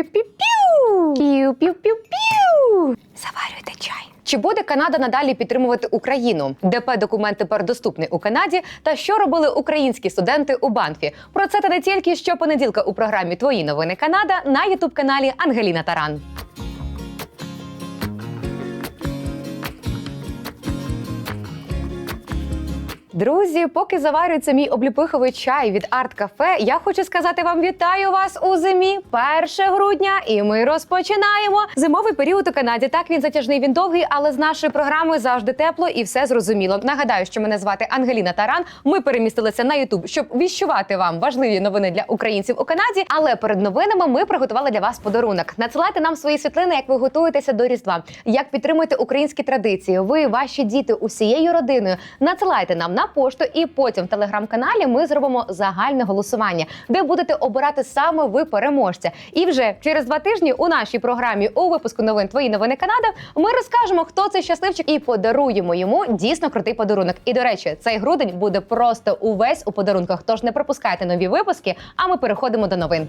Пів-пів-пів! Піу-піу-піу-піу! Заварюйте чай. Чи буде Канада надалі підтримувати Україну? ДП документ тепер доступний у Канаді. Та що робили українські студенти у Банфі? Про це та не тільки щопонеділка у програмі Твої новини Канада на ютуб каналі Ангеліна Таран. Друзі, поки заварюється мій обліпиховий чай від Арт Кафе, я хочу сказати вам вітаю вас у зимі 1 грудня, і ми розпочинаємо зимовий період у Канаді. Так він затяжний, він довгий, але з нашою програмою завжди тепло і все зрозуміло. Нагадаю, що мене звати Ангеліна Таран. Ми перемістилися на Ютуб, щоб віщувати вам важливі новини для українців у Канаді. Але перед новинами ми приготували для вас подарунок. Надсилайте нам свої світлини, як ви готуєтеся до Різдва, як підтримуєте українські традиції. Ви, ваші діти, усією родиною. Надсилайте нам на пошту, і потім в телеграм-каналі ми зробимо загальне голосування, де будете обирати саме ви переможця. І вже через два тижні у нашій програмі у випуску новин Твої новини Канада ми розкажемо, хто цей щасливчик, і подаруємо йому дійсно крутий подарунок. І до речі, цей грудень буде просто увесь у подарунках. Тож не пропускайте нові випуски. А ми переходимо до новин.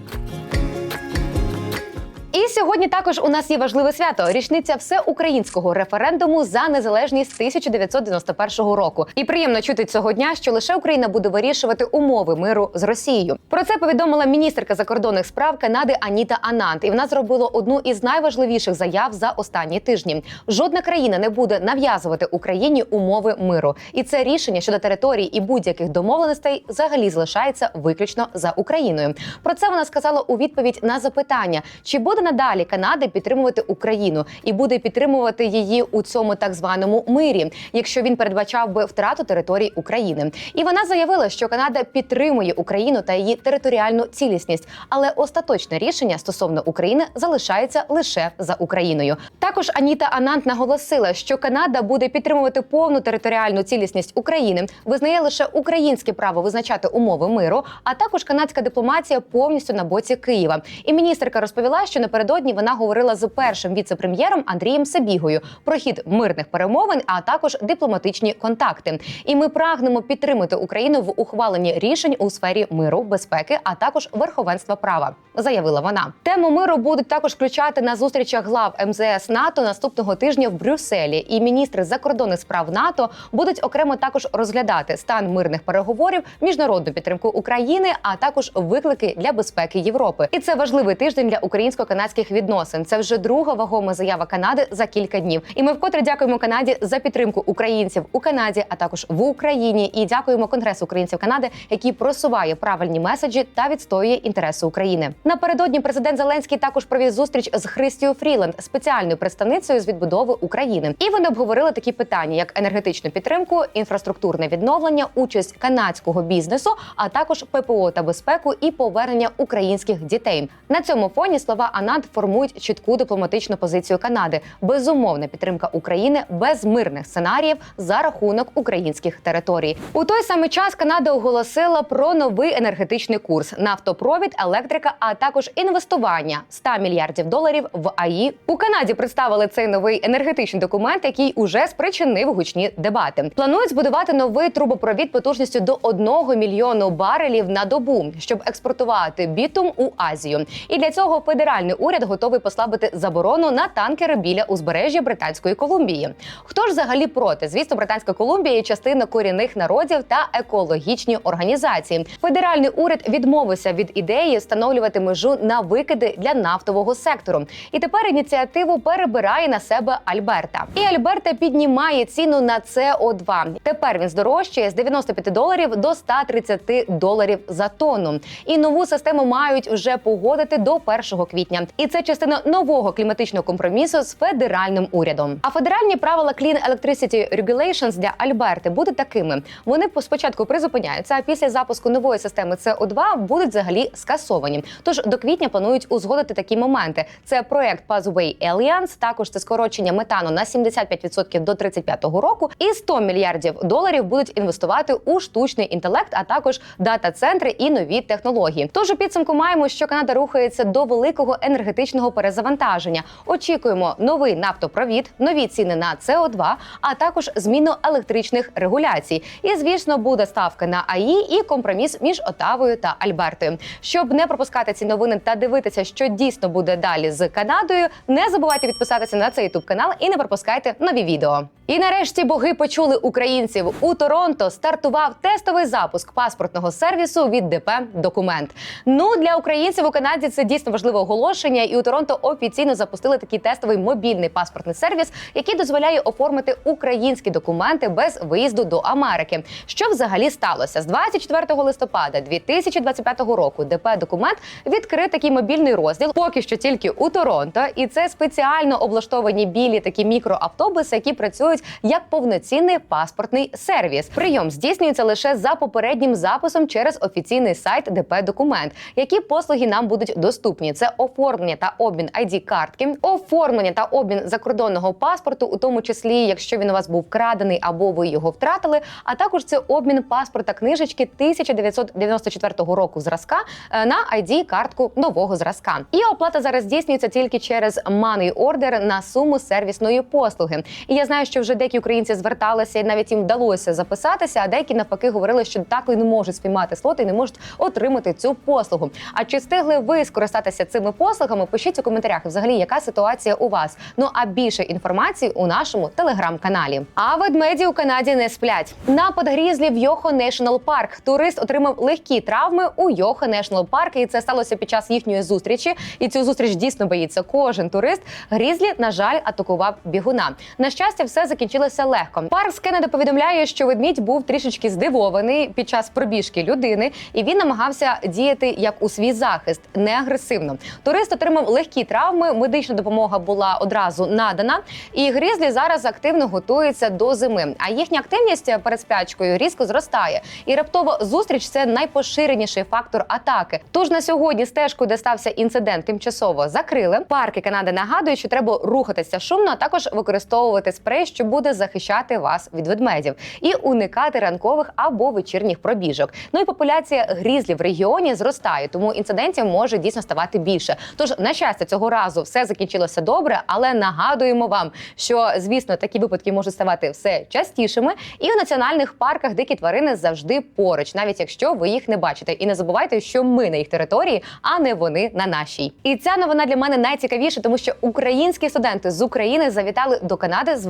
І сьогодні також у нас є важливе свято річниця всеукраїнського референдуму за незалежність 1991 року. І приємно чути цього дня, що лише Україна буде вирішувати умови миру з Росією. Про це повідомила міністерка закордонних справ Канади Аніта Анант. І вона зробила одну із найважливіших заяв за останні тижні. Жодна країна не буде нав'язувати Україні умови миру. І це рішення щодо територій і будь-яких домовленостей взагалі залишається виключно за Україною. Про це вона сказала у відповідь на запитання, чи буде надалі Канада підтримувати Україну і буде підтримувати її у цьому так званому мирі, якщо він передбачав би втрату територій України. І вона заявила, що Канада підтримує Україну та її територіальну цілісність, але остаточне рішення стосовно України залишається лише за Україною. Також Аніта Анант наголосила, що Канада буде підтримувати повну територіальну цілісність України, визнає лише українське право визначати умови миру, а також канадська дипломатія повністю на боці Києва. І міністерка розповіла, що напередодні вона говорила з першим віце-прем'єром Андрієм Сабігою про хід мирних перемовин, а також дипломатичні контакти. І ми прагнемо підтримати Україну в ухваленні рішень у сфері миру, безпеки, а також верховенства права, заявила вона. Тему миру будуть також включати на зустрічах глав МЗС НАТО наступного тижня в Брюсселі. І міністри закордонних справ НАТО будуть окремо також розглядати стан мирних переговорів, міжнародну підтримку України, а також виклики для безпеки Європи. І це важливий тиждень для українсько-канадських відносин. Це вже друга вагома заява Канади за кілька днів. І ми вкотре дякуємо Канаді за підтримку українців у Канаді, а також в Україні. І дякуємо Конгресу українців Канади, який просуває правильні меседжі та відстоює інтереси України. Напередодні президент Зеленський також провів зустріч з Христією Фріленд, спеціальною представницею з відбудови України. І вони обговорили такі питання, як енергетичну підтримку, інфраструктурне відновлення, участь канадського бізнесу, а також ППО та безпеку і повернення українських дітей. На цьому фоні слова Анант формують чітку дипломатичну позицію Канади. Безумовна підтримка України без мирних сценаріїв за рахунок українських територій. У той самий час Канада оголосила про новий енергетичний курс нафтопровід, електрика, а також інвестування 100 мільярдів доларів в АІ. У Канаді представили цей новий енергетичний документ, який уже спричинив гучні дебати. Планують збудувати новий трубопровід потужністю до 1 мільйону барелів на добу, щоб експортувати бітум у Азію. І для цього федеральний уряд готовий послабити заборону на танкери біля узбережжя Британської Колумбії. Хто ж взагалі проти? Звісно, Британська Колумбія є частина корінних народів та екологічні організації. Федеральний уряд відмовився від ідеї встановлювати межу на викиди для нафтового сектору. І тепер ініціативу перебирає на себе Альберта. І Альберта піднімає ціну на СО2. Тепер він здорожчає з 95 доларів до 130 доларів за тонну. І нову систему мають вже погодити до 1 квітня. І це частина нового кліматичного компромісу з федеральним урядом. А федеральні правила Clean Electricity Regulations для Альберти будуть такими: вони спочатку призупиняються, а після запуску нової системи СО2 будуть взагалі скасовані. Тож до квітня планують узгодити такі моменти. Це проект Pathway Alliance, також це скорочення метану на 75% до 35-го року, і 100 мільярдів доларів будуть інвестувати у штучний інтелект, а також дата-центри і нові технології. Тож у підсумку маємо, що Канада рухається до великого енергетичного перезавантаження. Очікуємо новий нафтопровід, нові ціни на СО2, а також зміну електричних регуляцій. І звісно, буде ставка на АІ і компроміс між Отавою та Альбертою. Щоб не пропускати ці ці новини та дивитися, що дійсно буде далі з Канадою, не забувайте підписатися на цей ютуб канал і не пропускайте нові відео. І нарешті боги почули українців. У Торонто стартував тестовий запуск паспортного сервісу від ДП Документ. Ну для українців у Канаді це дійсно важливе оголошення, і у Торонто офіційно запустили такий тестовий мобільний паспортний сервіс, який дозволяє оформити українські документи без виїзду до Америки. Що взагалі сталося з 24 листопада 2025 року? ДП Документ відкрив такий мобільний розділ, поки що тільки у Торонто, і це спеціально облаштовані білі такі мікроавтобуси, які працюють як повноцінний паспортний сервіс. Прийом здійснюється лише за попереднім записом через офіційний сайт ДП Документ. Які послуги нам будуть доступні? Це оформлення та обмін id картки, оформлення та обмін закордонного паспорту, у тому числі, якщо він у вас був вкрадений або ви його втратили. А також це обмін паспорта книжечки 1994 року зразка е, на id картку нового зразка. І оплата зараз здійснюється тільки через Money Order на суму сервісної послуги. І я знаю, що вже деякі українці зверталися, і навіть їм вдалося записатися, а деякі навпаки говорили, що так і не можуть спіймати слоти і не можуть отримати цю послугу. А чи встигли ви скористатися цими послугами? Пишіть у коментарях. Взагалі, яка ситуація у вас? Ну а більше інформації у нашому телеграм-каналі. А ведмеді у Канаді не сплять. Напад грізлі в Йохо Нешнл Парк. Турист отримав легкі травми у Йохо Нешнл Парк, і це сталося під час їхньої зустрічі. І цю зустріч дійсно боїться кожен турист. Грізлі, на жаль, атакував бігуна. На щастя, все закінчилося легко. Парк з Кеннеди повідомляє, що ведмідь був трішечки здивований під час пробіжки людини, і він намагався діяти як у свій захист, не агресивно. Турист отримав легкі травми. Медична допомога була одразу надана. І грізлі зараз активно готується до зими. А їхня активність перед спячкою різко зростає. І раптова зустріч це найпоширеніший фактор атаки. Тож на сьогодні стежку, де стався інцидент, тимчасово закрили. Парки Канади нагадують, що треба рухатися шумно, а також використовувати спрей, що буде захищати вас від ведмедів, і уникати ранкових або вечірніх пробіжок. Ну і популяція грізлі в регіоні зростає, тому інцидентів може дійсно ставати більше. Тож, на щастя, цього разу все закінчилося добре, але нагадуємо вам, що звісно такі випадки можуть ставати все частішими. І у національних парках дикі тварини завжди поруч, навіть якщо ви їх не бачите. І не забувайте, що ми на їх території, а не вони на нашій. І ця новина для мене найцікавіша, тому що українські студенти з України завітали до Канади з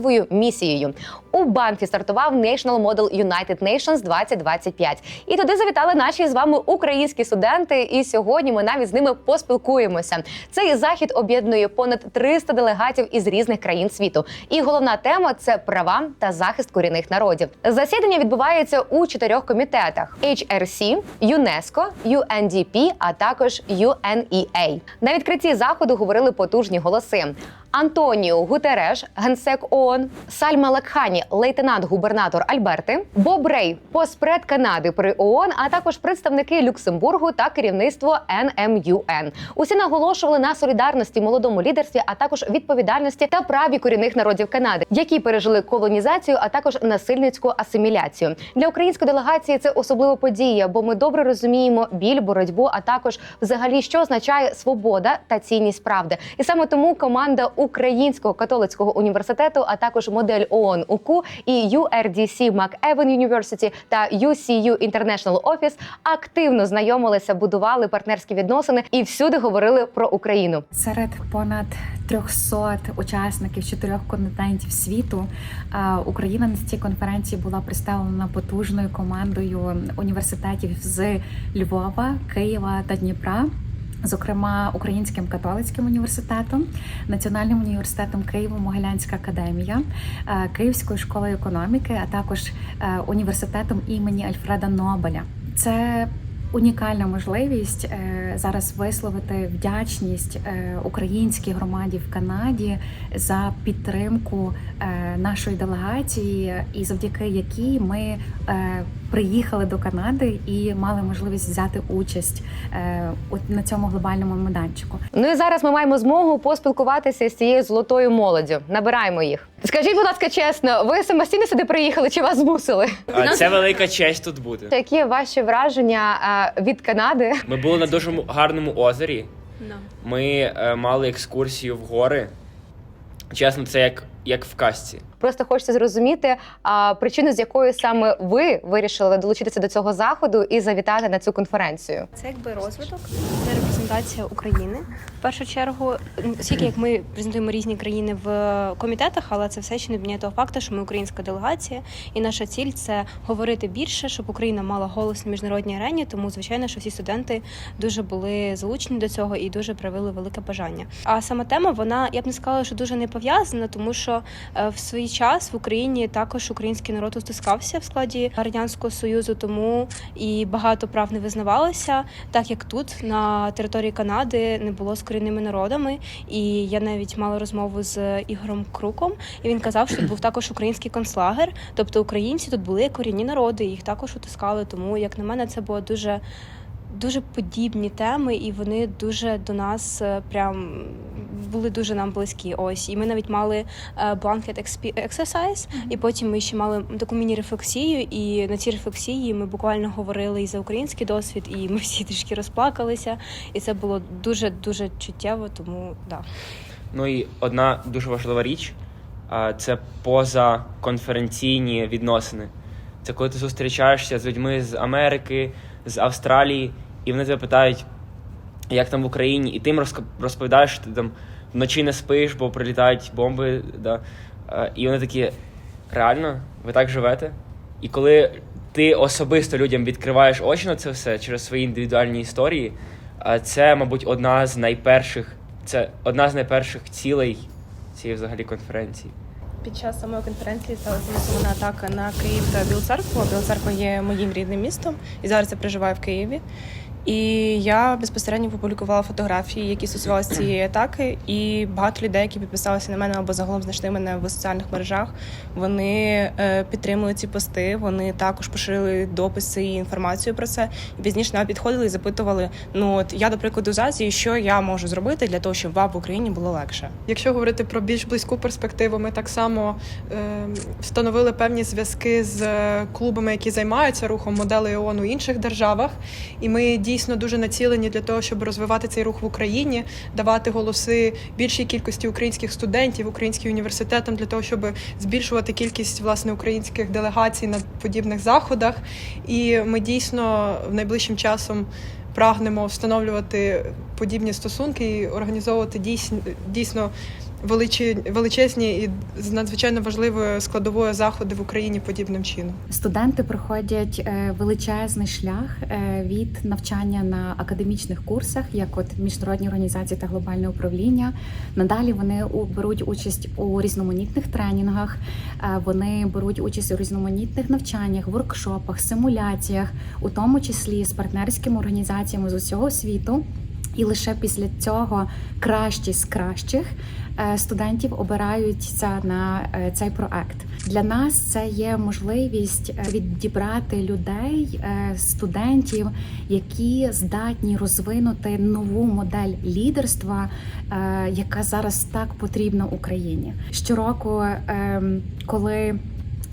важливою місією. У Банфі стартував National Model United Nations 2025. І туди завітали наші з вами українські студенти. І сьогодні ми навіть з ними поспілкуємося. Цей захід об'єднує понад 300 делегатів із різних країн світу. І головна тема це права та захист корінних народів. Засідання відбувається у чотирьох комітетах: HRC, UNESCO, UNDP, а також UNEA. На відкритті заходу говорили потужні голоси. Антоніо Гутереш, генсек ООН, Сальма Лекхані, лейтенант-губернатор Альберти, Боб Рей, поспред Канади при ООН, а також представники Люксембургу та керівництво НМЮН. Усі наголошували на солідарності, молодому лідерстві, а також відповідальності та праві корінних народів Канади, які пережили колонізацію, а також насильницьку асиміляцію. Для української делегації це особлива подія, бо ми добре розуміємо біль, боротьбу, а також взагалі, що означає свобода та цінність правди. І саме тому команда Українського католицького університету, а також модель ООН УКУ і URDC McEwan University та UCU International Office активно знайомилися, будували партнерські відносини і всюди говорили про Україну. Серед понад 300 учасників чотирьох континентів світу Україна на цій конференції була представлена потужною командою університетів з Львова, Києва та Дніпра. Зокрема, Українським католицьким університетом, Національним університетом Києво-Могилянська академія, е, Київською школою економіки, а також е, університетом імені Альфреда Нобеля. Це унікальна можливість е, зараз висловити вдячність українській громаді в Канаді за підтримку нашої делегації, і завдяки якій ми приїхали до Канади і мали можливість взяти участь е, от на цьому глобальному майданчику. Ну і зараз ми маємо змогу поспілкуватися з цією золотою молоддю. Набираємо їх. Скажіть, будь ласка, чесно, ви самостійно сюди приїхали чи вас змусили? А це велика честь тут бути. Які ваші враження е, від Канади? Ми були на дуже гарному озері. Ми е, мали екскурсію в гори. Чесно, це як, як в казці. Просто хочеться зрозуміти а, причину, з якої саме ви вирішили долучитися до цього заходу і завітати на цю конференцію. Це якби розвиток, це репрезентація України. В першу чергу, оскільки як ми презентуємо різні країни в комітетах, але це все ще не міняє того факту, що ми українська делегація, і наша ціль це говорити більше, щоб Україна мала голос на міжнародній арені. Тому звичайно, що всі студенти дуже були залучені до цього і дуже проявили велике бажання. А сама тема, вона я б не сказала, що дуже не пов'язана, тому що е, в свій час в Україні також український народ утискався в складі радянського союзу, тому і багато прав не визнавалося, так як тут на території Канади не було з корінними народами. І я навіть мала розмову з Ігорем Круком, і він казав, що був також український концлагер. Тобто українці тут були корінні народи, їх також утискали. Тому, як на мене, це було дуже. Дуже подібні теми, і вони дуже до нас е, прям були дуже нам близькі. Ось, і ми навіть мали blanket expe- exercise, і потім ми ще мали таку міні-рефлексію. І на цій рефлексії ми буквально говорили і за український досвід, і ми всі трішки розплакалися. І це було дуже дуже чуттєво. Тому да. Ну і одна дуже важлива річ а, це позаконференційні відносини. Це коли ти зустрічаєшся з людьми з Америки, з Австралії, і вони тебе питають, як там в Україні, і ти їм розповідаєш, що ти там вночі не спиш, бо прилітають бомби. Да? І вони такі, реально, ви так живете? І коли ти особисто людям відкриваєш очі на це все через свої індивідуальні історії, це, мабуть, одна з найперших, це одна з найперших цілей цієї взагалі конференції. Під час самої конференції сталася масована атака на Київ та Білу церкву. Біла є моїм рідним містом, і зараз я проживаю в Києві. І я безпосередньо публікувала фотографії, які стосувалися цієї атаки. І багато людей, які підписалися на мене або загалом знайшли мене в соціальних мережах, вони е, підтримують ці пости. Вони також поширили дописи і інформацію про це. І пізніше навіть підходили і запитували: ну от я, до прикладу, з Азії, що я можу зробити для того, щоб вам в Україні було легше. Якщо говорити про більш близьку перспективу, ми так само е, встановили певні зв'язки з е, клубами, які займаються рухом моделей ООН у інших державах, і ми дійсно дуже націлені для того, щоб розвивати цей рух в Україні, давати голоси більшій кількості українських студентів, українським університетам для того, щоб збільшувати кількість власне українських делегацій на подібних заходах. І ми дійсно в найближчим часом прагнемо встановлювати подібні стосунки і організовувати дійсно, дійсно величезні і з надзвичайно важливою складовою заходи в Україні подібним чином. Студенти проходять е, величезний шлях е, від навчання на академічних курсах, як от міжнародні організації та глобальне управління. Надалі вони беруть участь у різноманітних тренінгах, е, вони беруть участь у різноманітних навчаннях, воркшопах, симуляціях, у тому числі з партнерськими організаціями з усього світу. І лише після цього кращі з кращих е, студентів обираються на е, цей проект. Для нас це є можливість е, відібрати людей, студентів, які здатні розвинути нову модель лідерства, яка зараз так потрібна Україні. Щороку, ем, коли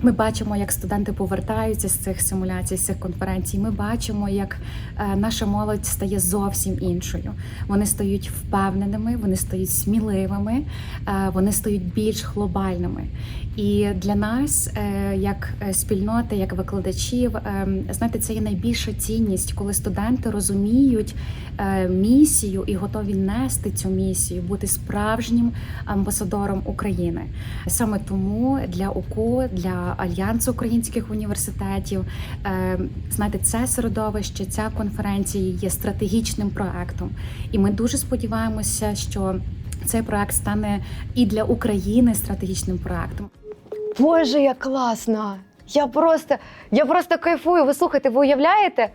ми бачимо, як студенти повертаються з цих симуляцій, з цих конференцій. Ми бачимо, як е, наша молодь стає зовсім іншою. Вони стають впевненими, вони стають сміливими, е, вони стають більш глобальними. І для нас, е, як спільноти, як викладачів, знаєте, це є найбільша цінність, коли студенти розуміють місію і готові нести цю місію, бути справжнім амбасадором України. Саме тому для УКУ, для Альянсу українських університетів, е, знаєте, це середовище, ця конференція є стратегічним проектом, і ми дуже сподіваємося, що цей проект стане і для України стратегічним проектом. Боже, як класно! Я просто, я просто кайфую. Ви слухайте, ви уявляєте?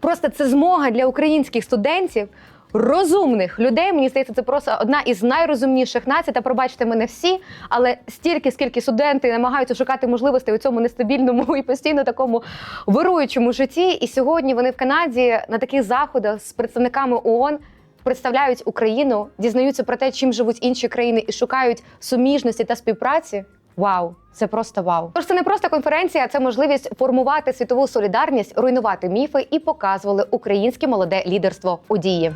Просто це змога для українських студентів, розумних людей. Мені здається, це просто одна із найрозумніших націй. Та пробачте мене всі, але стільки, скільки студенти намагаються шукати можливостей у цьому нестабільному і постійно такому вируючому житті. І сьогодні вони в Канаді на таких заходах з представниками ООН представляють Україну, дізнаються про те, чим живуть інші країни, і шукають суміжності та співпраці. Вау, це просто вау. Тож це не просто конференція, це можливість формувати світову солідарність, руйнувати міфи і показували українське молоде лідерство у дії.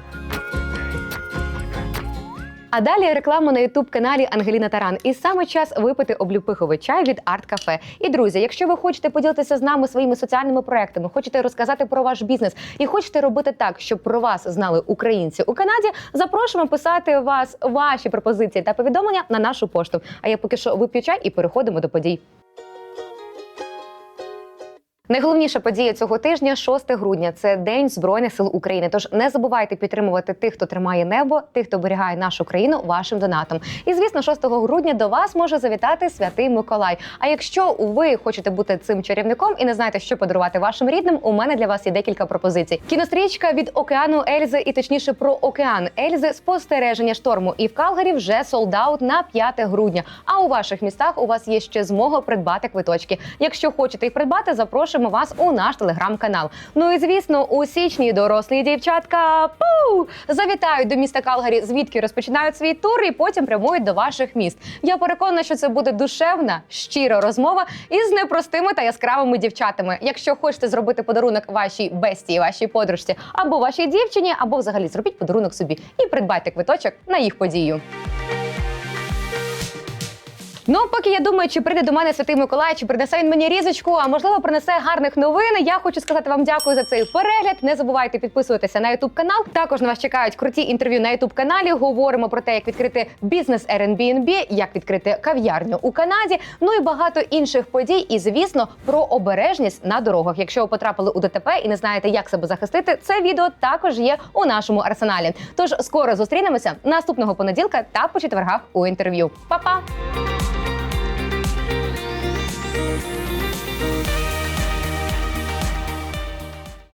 А далі реклама на ютуб каналі Ангеліна Таран. І саме час випити облюпиховий чай від Арт Кафе. І друзі, якщо ви хочете поділитися з нами своїми соціальними проектами, хочете розказати про ваш бізнес і хочете робити так, щоб про вас знали українці у Канаді, запрошуємо писати вас ваші пропозиції та повідомлення на нашу пошту. А я поки що вип'ю чай і переходимо до подій. Найголовніша подія цього тижня 6 грудня. Це День Збройних сил України. Тож не забувайте підтримувати тих, хто тримає небо, тих, хто оберігає нашу країну вашим донатом. І звісно, 6 грудня до вас може завітати святий Миколай. А якщо ви хочете бути цим чарівником і не знаєте, що подарувати вашим рідним, у мене для вас є декілька пропозицій. Кінострічка від океану Ельзи, і точніше про океан Ельзи спостереження шторму. І в Калгарі вже солдаут на 5 грудня. А у ваших містах у вас є ще змога придбати квиточки. Якщо хочете їх придбати, запрошуємо вас у наш телеграм-канал. Ну і звісно, у січні дорослі дівчатка пу, завітають до міста Калгарі, звідки розпочинають свій тур, і потім прямують до ваших міст. Я переконана, що це буде душевна, щира розмова із непростими та яскравими дівчатами. Якщо хочете зробити подарунок вашій бесті, вашій подружці або вашій дівчині, або взагалі зробіть подарунок собі і придбайте квиточок на їх подію. Ну, поки я думаю, чи прийде до мене святий Миколай, чи принесе він мені різочку, а можливо принесе гарних новин. Я хочу сказати вам дякую за цей перегляд. Не забувайте підписуватися на Ютуб канал. Також на вас чекають круті інтерв'ю на Ютуб каналі. Говоримо про те, як відкрити бізнес Airbnb, як відкрити кав'ярню у Канаді. Ну і багато інших подій. І звісно, про обережність на дорогах. Якщо ви потрапили у ДТП і не знаєте, як себе захистити, це відео також є у нашому арсеналі. Тож скоро зустрінемося наступного понеділка та по четвергах у інтерв'ю. Па-па! Thank you.